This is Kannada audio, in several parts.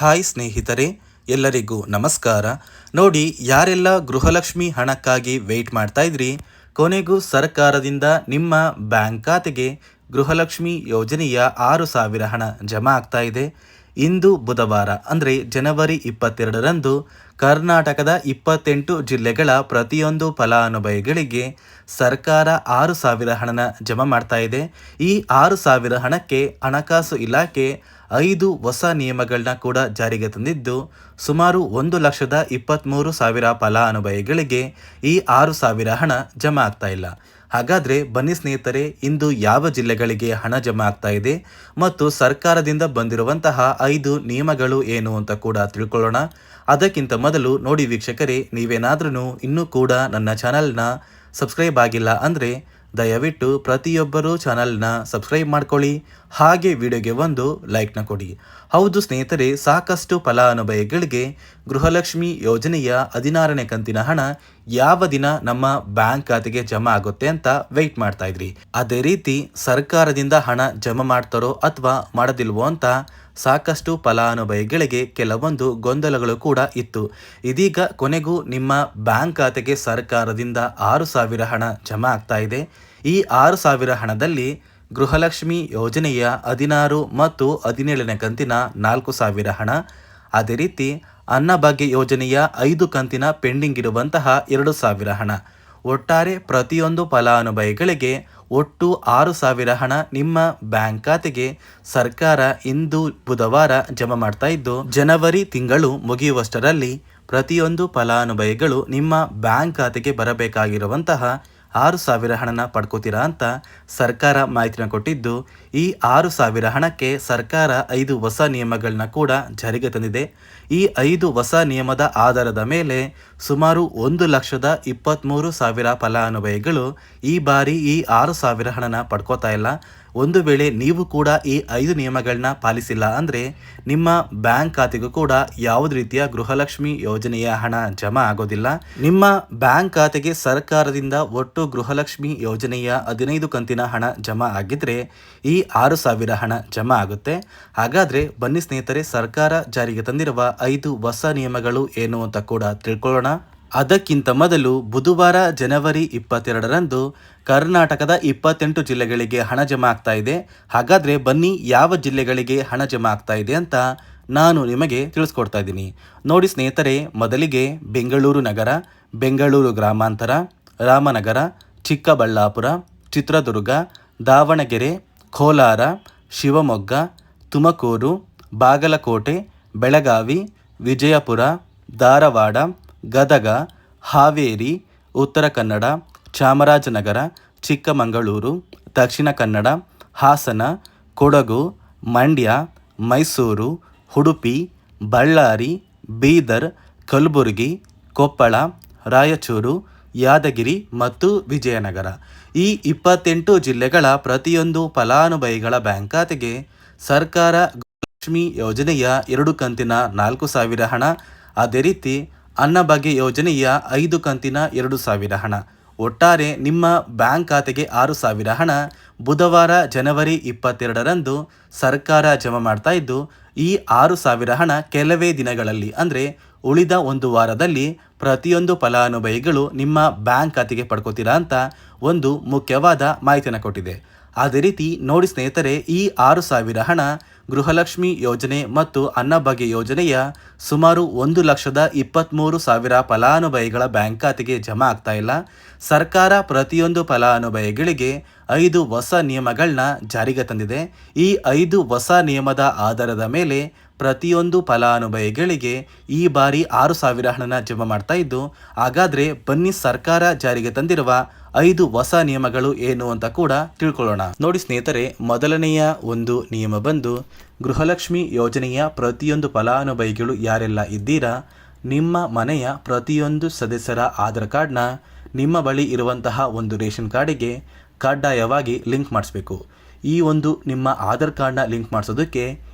ಹಾಯ್ ಸ್ನೇಹಿತರೆ, ಎಲ್ಲರಿಗೂ ನಮಸ್ಕಾರ. ನೋಡಿ, ಯಾರೆಲ್ಲ ಗೃಹಲಕ್ಷ್ಮಿ ಹಣಕ್ಕಾಗಿ ವೆಯ್ಟ್ ಮಾಡ್ತಾ ಇದ್ರಿ? ಕೊನೆಗೂ ಸರ್ಕಾರದಿಂದ ನಿಮ್ಮ ಬ್ಯಾಂಕ್ ಖಾತೆಗೆ ಗೃಹಲಕ್ಷ್ಮಿ ಯೋಜನೆಯ ಆರು ಸಾವಿರ ಹಣ ಜಮಾ ಆಗ್ತಾ ಇದೆ. ಇಂದು ಬುಧವಾರ, ಅಂದರೆ ಜನವರಿ ಇಪ್ಪತ್ತೆರಡರಂದು ಕರ್ನಾಟಕದ ಇಪ್ಪತ್ತೆಂಟು ಜಿಲ್ಲೆಗಳ ಪ್ರತಿಯೊಂದು ಫಲಾನುಭವಿಗಳಿಗೆ ಸರ್ಕಾರ ಆರು ಸಾವಿರ ಹಣನ ಜಮಾ ಮಾಡ್ತಾ ಇದೆ. ಈ ಆರು ಸಾವಿರ ಹಣಕ್ಕೆ ಹಣಕಾಸು ಇಲಾಖೆ ಐದು ಹೊಸ ನಿಯಮಗಳನ್ನ ಕೂಡ ಜಾರಿಗೆ ತಂದಿದ್ದು, ಸುಮಾರು ಒಂದು ಲಕ್ಷದ ಇಪ್ಪತ್ತ್ಮೂರು ಸಾವಿರ ಫಲಾನುಭವಿಗಳಿಗೆ ಈ ಆರು ಸಾವಿರ ಹಣ ಜಮಾ ಆಗ್ತಾ ಇಲ್ಲ. ಹಾಗಾದರೆ ಬನ್ನಿ ಸ್ನೇಹಿತರೆ, ಇಂದು ಯಾವ ಜಿಲ್ಲೆಗಳಿಗೆ ಹಣ ಜಮಾ ಆಗ್ತಾ ಇದೆ ಮತ್ತು ಸರ್ಕಾರದಿಂದ ಬಂದಿರುವಂತಹ ಐದು ನಿಯಮಗಳು ಏನು ಅಂತ ಕೂಡ ತಿಳ್ಕೊಳ್ಳೋಣ. ಅದಕ್ಕಿಂತ ಮೊದಲು ನೋಡಿ ವೀಕ್ಷಕರೇ ನೀವೇನಾದ್ರೂ ಇನ್ನೂ ಕೂಡ ನನ್ನ ಚಾನಲ್ನ ಸಬ್ಸ್ಕ್ರೈಬ್ ಆಗಿಲ್ಲ ಅಂದರೆ ದಯವಿಟ್ಟು ಪ್ರತಿಯೊಬ್ಬರೂ ಚಾನಲ್ನ ಸಬ್ಸ್ಕ್ರೈಬ್ ಮಾಡ್ಕೊಳ್ಳಿ. ಹಾಗೆ ವಿಡಿಯೋಗೆ ಒಂದು ಲೈಕ್ನ ಕೊಡಿ. ಹೌದು ಸ್ನೇಹಿತರೆ, ಸಾಕಷ್ಟು ಫಲಾನುಭವಿಗಳಿಗೆ ಗೃಹಲಕ್ಷ್ಮಿ ಯೋಜನೆಯ ಹದಿನಾರನೇ ಕಂತಿನ ಹಣ ಯಾವ ದಿನ ನಮ್ಮ ಬ್ಯಾಂಕ್ ಖಾತೆಗೆ ಜಮಾ ಆಗುತ್ತೆ ಅಂತ ವೆಯ್ಟ್ ಮಾಡ್ತಾ ಇದ್ರಿ. ಅದೇ ರೀತಿ ಸರ್ಕಾರದಿಂದ ಹಣ ಜಮಾ ಮಾಡ್ತಾರೋ ಅಥವಾ ಮಾಡೋದಿಲ್ವೋ ಅಂತ ಸಾಕಷ್ಟು ಫಲಾನುಭವಿಗಳಿಗೆ ಕೆಲವೊಂದು ಗೊಂದಲಗಳು ಕೂಡ ಇತ್ತು. ಇದೀಗ ಕೊನೆಗೂ ನಿಮ್ಮ ಬ್ಯಾಂಕ್ ಖಾತೆಗೆ ಸರ್ಕಾರದಿಂದ ಆರು ಸಾವಿರ ಹಣ ಜಮಾ ಆಗ್ತಾ ಇದೆ. ಈ ಆರು ಸಾವಿರ ಹಣದಲ್ಲಿ ಗೃಹಲಕ್ಷ್ಮಿ ಯೋಜನೆಯ ಹದಿನಾರು ಮತ್ತು ಹದಿನೇಳನೇ ಕಂತಿನ ನಾಲ್ಕು ಸಾವಿರ ಹಣ. ಅದೇ ರೀತಿ ಅನ್ನಭಾಗ್ಯ ಯೋಜನೆಯ ಐದು ಕಂತಿನ ಪೆಂಡಿಂಗ್ ಇರುವಂತಹ ಎರಡು ಸಾವಿರ ಹಣ. ಒಟ್ಟಾರೆ ಪ್ರತಿಯೊಂದು ಫಲಾನುಭವಿಗಳಿಗೆ ಒಟ್ಟು ಆರು ಸಾವಿರ ಹಣ ನಿಮ್ಮ ಬ್ಯಾಂಕ್ ಖಾತೆಗೆ ಸರ್ಕಾರ ಇಂದು ಬುಧವಾರ ಜಮಾ ಮಾಡ್ತಾ ಇದ್ದು, ಜನವರಿ ತಿಂಗಳು ಮುಗಿಯುವಷ್ಟರಲ್ಲಿ ಪ್ರತಿಯೊಂದು ಫಲಾನುಭವಿಗಳು ನಿಮ್ಮ ಬ್ಯಾಂಕ್ ಖಾತೆಗೆ ಬರಬೇಕಾಗಿರುವಂತಹ ಆರು ಸಾವಿರ ಹಣನ ಪಡ್ಕೋತೀರಾ ಅಂತ ಸರ್ಕಾರ ಮಾಹಿತಿನ ಕೊಟ್ಟಿದ್ದು, ಈ ಆರು ಸಾವಿರ ಹಣಕ್ಕೆ ಸರ್ಕಾರ ಐದು ಹೊಸ ನಿಯಮಗಳನ್ನ ಕೂಡ ಜಾರಿಗೆ ತಂದಿದೆ. ಈ ಐದು ಹೊಸ ನಿಯಮದ ಆಧಾರದ ಮೇಲೆ ಸುಮಾರು ಒಂದು ಲಕ್ಷದ ಇಪ್ಪತ್ತ್ಮೂರು ಸಾವಿರ ಫಲಾನುಭವಿಗಳು ಈ ಬಾರಿ ಈ ಆರು ಸಾವಿರ ಹಣನ ಪಡ್ಕೋತಾ ಇಲ್ಲ. ಒಂದು ವೇಳೆ ನೀವು ಕೂಡ ಈ ಐದು ನಿಯಮಗಳನ್ನ ಪಾಲಿಸಿಲ್ಲ ಅಂದರೆ ನಿಮ್ಮ ಬ್ಯಾಂಕ್ ಖಾತೆಗೂ ಕೂಡ ಯಾವುದೇ ರೀತಿಯ ಗೃಹಲಕ್ಷ್ಮಿ ಯೋಜನೆಯ ಹಣ ಜಮಾ ಆಗೋದಿಲ್ಲ. ನಿಮ್ಮ ಬ್ಯಾಂಕ್ ಖಾತೆಗೆ ಸರ್ಕಾರದಿಂದ ಒಟ್ಟು ಗೃಹಲಕ್ಷ್ಮಿ ಯೋಜನೆಯ ಹದಿನೈದು ಕಂತಿನ ಹಣ ಜಮಾ ಆಗಿದ್ರೆ ಈ ಆರು ಸಾವಿರ ಹಣ ಜಮಾ ಆಗುತ್ತೆ. ಹಾಗಾದರೆ ಬನ್ನಿ ಸ್ನೇಹಿತರೆ, ಸರ್ಕಾರ ಜಾರಿಗೆ ತಂದಿರುವ ಐದು ಹೊಸ ನಿಯಮಗಳು ಏನು ಅಂತ ಕೂಡ ತಿಳ್ಕೊಳ್ಳೋಣ. ಅದಕ್ಕಿಂತ ಮೊದಲು ಬುಧವಾರ ಜನವರಿ ಇಪ್ಪತ್ತೆರಡರಂದು ಕರ್ನಾಟಕದ ಇಪ್ಪತ್ತೆಂಟು ಜಿಲ್ಲೆಗಳಿಗೆ ಹಣ ಜಮಾ ಆಗ್ತಾ ಇದೆ. ಹಾಗಾದರೆ ಬನ್ನಿ ಯಾವ ಜಿಲ್ಲೆಗಳಿಗೆ ಹಣ ಜಮಾ ಆಗ್ತಾ ಇದೆ ಅಂತ ನಾನು ನಿಮಗೆ ತಿಳಿಸ್ಕೊಡ್ತಾ ಇದ್ದೀನಿ. ನೋಡಿ ಸ್ನೇಹಿತರೆ, ಮೊದಲಿಗೆ ಬೆಂಗಳೂರು ನಗರ, ಬೆಂಗಳೂರು ಗ್ರಾಮಾಂತರ, ರಾಮನಗರ, ಚಿಕ್ಕಬಳ್ಳಾಪುರ, ಚಿತ್ರದುರ್ಗ, ದಾವಣಗೆರೆ, ಕೋಲಾರ, ಶಿವಮೊಗ್ಗ, ತುಮಕೂರು, ಬಾಗಲಕೋಟೆ, ಬೆಳಗಾವಿ, ವಿಜಯಪುರ, ಧಾರವಾಡ ಗದಗ, ಹಾವೇರಿ, ಉತ್ತರ ಕನ್ನಡ, ಚಾಮರಾಜನಗರ, ಚಿಕ್ಕಮಗಳೂರು, ದಕ್ಷಿಣ ಕನ್ನಡ, ಹಾಸನ, ಕೊಡಗು, ಮಂಡ್ಯ, ಮೈಸೂರು, ಉಡುಪಿ, ಬಳ್ಳಾರಿ, ಬೀದರ್, ಕಲಬುರಗಿ, ಕೊಪ್ಪಳ, ರಾಯಚೂರು, ಯಾದಗಿರಿ ಮತ್ತು ವಿಜಯನಗರ. ಈ ಇಪ್ಪತ್ತೆಂಟು ಜಿಲ್ಲೆಗಳ ಪ್ರತಿಯೊಂದು ಫಲಾನುಭವಿಗಳ ಬ್ಯಾಂಕ್ ಖಾತೆಗೆ ಸರ್ಕಾರ ಲಕ್ಷ್ಮಿ ಯೋಜನೆಯ ಎರಡು ಕಂತಿನ ನಾಲ್ಕು ಸಾವಿರ ಹಣ. ಅದೇ ರೀತಿ ಅನ್ನಭಾಗ್ಯ ಯೋಜನೆಯ ಐದು ಕಂತಿನ ಎರಡು ಸಾವಿರ ಹಣ. ಒಟ್ಟಾರೆ ನಿಮ್ಮ ಬ್ಯಾಂಕ್ ಖಾತೆಗೆ ಆರು ಸಾವಿರ ಹಣ. ಬುಧವಾರ ಜನವರಿ ಇಪ್ಪತ್ತೆರಡರಂದು ಸರ್ಕಾರ ಜಮಾ ಮಾಡ್ತಾ ಇದ್ದು, ಈ ಆರು ಸಾವಿರ ಹಣ ಕೆಲವೇ ದಿನಗಳಲ್ಲಿ ಅಂದರೆ ಉಳಿದ ಒಂದು ವಾರದಲ್ಲಿ ಪ್ರತಿಯೊಂದು ಫಲಾನುಭವಿಗಳು ನಿಮ್ಮ ಬ್ಯಾಂಕ್ ಖಾತೆಗೆ ಪಡ್ಕೋತೀರಾ ಅಂತ ಒಂದು ಮುಖ್ಯವಾದ ಮಾಹಿತಿಯನ್ನು ಕೊಟ್ಟಿದೆ. ಅದೇ ರೀತಿ ನೋಡಿ ಸ್ನೇಹಿತರೆ, ಈ ಆರು ಸಾವಿರ ಹಣ ಗೃಹಲಕ್ಷ್ಮಿ ಯೋಜನೆ ಮತ್ತು ಅನ್ನಭಾಗ್ಯ ಯೋಜನೆಯ ಸುಮಾರು ಒಂದು ಲಕ್ಷದ ಇಪ್ಪತ್ತ್ಮೂರು ಸಾವಿರ ಫಲಾನುಭವಿಗಳ ಬ್ಯಾಂಕ್ ಖಾತೆಗೆ ಜಮಾ ಆಗ್ತಾ ಇಲ್ಲ. ಸರ್ಕಾರ ಪ್ರತಿಯೊಂದು ಫಲಾನುಭವಿಗಳಿಗೆ ಐದು ಹೊಸ ನಿಯಮಗಳನ್ನ ಜಾರಿಗೆ ತಂದಿದೆ. ಈ ಐದು ಹೊಸ ನಿಯಮದ ಆಧಾರದ ಮೇಲೆ ಪ್ರತಿಯೊಂದು ಫಲಾನುಭವಿಗಳಿಗೆ ಈ ಬಾರಿ ಆರು ಸಾವಿರ ಹಣನ ಜಮಾ ಮಾಡ್ತಾ ಇದ್ದು, ಹಾಗಾದರೆ ಬನ್ನಿ ಸರ್ಕಾರ ಜಾರಿಗೆ ತಂದಿರುವ ಐದು ಹೊಸ ನಿಯಮಗಳು ಏನು ಅಂತ ಕೂಡ ತಿಳ್ಕೊಳ್ಳೋಣ. ನೋಡಿ ಸ್ನೇಹಿತರೆ, ಮೊದಲನೆಯ ಒಂದು ನಿಯಮ ಬಂದು, ಗೃಹಲಕ್ಷ್ಮಿ ಯೋಜನೆಯ ಪ್ರತಿಯೊಂದು ಫಲಾನುಭವಿಗಳು ಯಾರೆಲ್ಲ ಇದ್ದೀರಾ, ನಿಮ್ಮ ಮನೆಯ ಪ್ರತಿಯೊಂದು ಸದಸ್ಯರ ಆಧಾರ್ ಕಾರ್ಡ್ನ ನಿಮ್ಮ ಬಳಿ ಇರುವಂತಹ ಒಂದು ರೇಷನ್ ಕಾರ್ಡಿಗೆ ಕಡ್ಡಾಯವಾಗಿ ಲಿಂಕ್ ಮಾಡಿಸ್ಬೇಕು. ಈ ಒಂದು ನಿಮ್ಮ ಆಧಾರ್ ಕಾರ್ಡ್ನ ಲಿಂಕ್ ಮಾಡಿಸೋದಕ್ಕೆ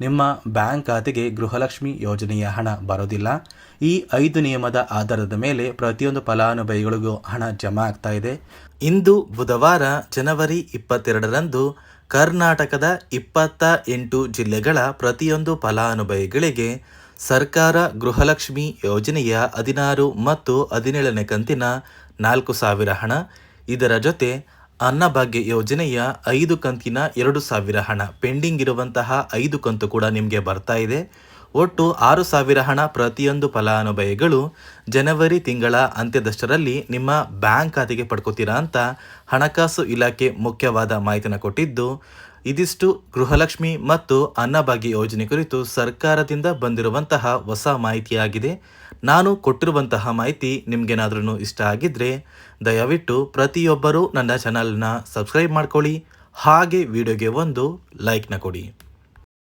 ನಿಮ್ಮ ಬ್ಯಾಂಕ್ ಖಾತೆಗೆ ಗೃಹಲಕ್ಷ್ಮಿ ಯೋಜನೆಯ ಹಣ ಬರೋದಿಲ್ಲ. ಈ ಐದು ನಿಯಮದ ಆಧಾರದ ಮೇಲೆ ಪ್ರತಿಯೊಂದು ಫಲಾನುಭವಿಗಳಿಗೂ ಹಣ ಜಮಾ ಆಗ್ತಾ ಇದೆ. ಇಂದು ಬುಧವಾರ ಜನವರಿ ಇಪ್ಪತ್ತೆರಡರಂದು ಕರ್ನಾಟಕದ ಇಪ್ಪತ್ತ ಎಂಟು ಜಿಲ್ಲೆಗಳ ಪ್ರತಿಯೊಂದು ಫಲಾನುಭವಿಗಳಿಗೆ ಸರ್ಕಾರ ಗೃಹಲಕ್ಷ್ಮಿ ಯೋಜನೆಯ ಹದಿನಾರು ಮತ್ತು ಹದಿನೇಳನೇ ಕಂತಿನ ನಾಲ್ಕು ಸಾವಿರ ಹಣ. ಇದರ ಜೊತೆ ಅನ್ನಭಾಗ್ಯ ಯೋಜನೆಯ ಐದು ಕಂತಿನ ಎರಡು ಸಾವಿರ ಹಣ. ಪೆಂಡಿಂಗ್ ಇರುವಂತಹ ಐದು ಕಂತು ಕೂಡ ನಿಮಗೆ ಬರ್ತಾ ಇದೆ. ಒಟ್ಟು ಆರು ಸಾವಿರ ಹಣ ಪ್ರತಿಯೊಂದು ಫಲಾನುಭವಿಗಳು ಜನವರಿ ತಿಂಗಳ ಅಂತ್ಯದಷ್ಟರಲ್ಲಿ ನಿಮ್ಮ ಬ್ಯಾಂಕ್ ಖಾತೆಗೆ ಪಡ್ಕೋತೀರಾ ಅಂತ ಹಣಕಾಸು ಇಲಾಖೆ ಮುಖ್ಯವಾದ ಮಾಹಿತಿನ ಕೊಟ್ಟಿದ್ದು, ಇದಿಷ್ಟು ಗೃಹಲಕ್ಷ್ಮಿ ಮತ್ತು ಅನ್ನಭಾಗ್ಯ ಯೋಜನೆ ಕುರಿತು ಸರ್ಕಾರದಿಂದ ಬಂದಿರುವಂತಹ ಹೊಸ ಮಾಹಿತಿಯಾಗಿದೆ. ನಾನು ಕೊಟ್ಟಿರುವಂತಹ ಮಾಹಿತಿ ನಿಮಗೇನಾದ್ರೂ ಇಷ್ಟ ಆಗಿದ್ದರೆ ದಯವಿಟ್ಟು ಪ್ರತಿಯೊಬ್ಬರೂ ನನ್ನ ಚಾನಲ್ನ ಸಬ್ಸ್ಕ್ರೈಬ್ ಮಾಡ್ಕೊಳ್ಳಿ. ಹಾಗೆ ವಿಡಿಯೋಗೆ ಒಂದು ಲೈಕ್ನ ಕೊಡಿ.